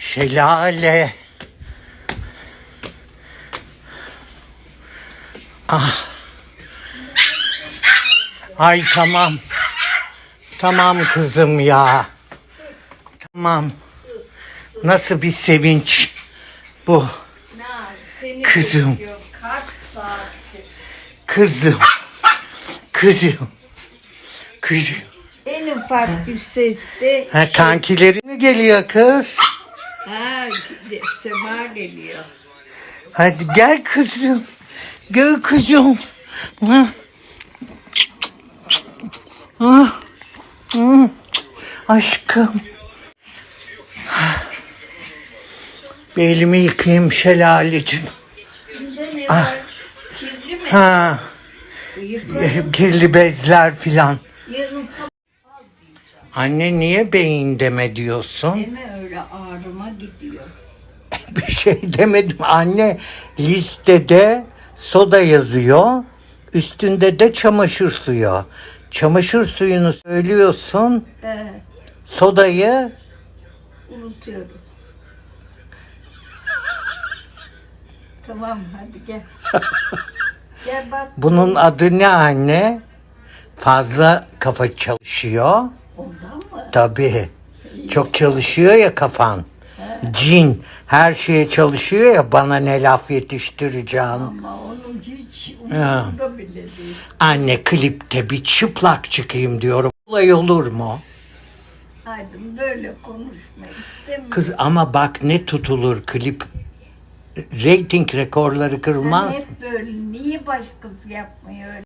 Şelale. Ah. Ay tamam. Tamam kızım ya. Tamam. Nasıl bir sevinç bu. Kızım. Kızım. Kızım. Kızım. En ufak bir seste Ha, kankileri mi geliyor kız? Ha, Sema geliyor. Hadi gel kızım. Gel kızım. Ha. Ha. Aşkım. Bir elimi yıkayayım ne Ah. Ha. Yıkarım. Kirli bezler filan. Anne niye beyin deme diyorsun? deme öyle ağrıma gidiyor. Bir şey demedim anne. Listede soda yazıyor. Üstünde de çamaşır suyu. Çamaşır suyunu söylüyorsun. He, Sodayı unutuyorum. tamam hadi gel. gel bak. bunun adı ne anne? Fazla kafa çalışıyor. Ondan mı? Tabii. Çok çalışıyor ya kafan. Cin her şeye çalışıyor ya bana ne laf yetiştireceğim. Ama onu hiç umurumda bile değil. Anne klipte bir çıplak çıkayım diyorum. Olay olur mu? Aydın böyle konuşma istemiyorum. Kız ama bak ne tutulur klip. Rating rekorları Sen kırmaz. hep böyle niye başkası yapmıyor?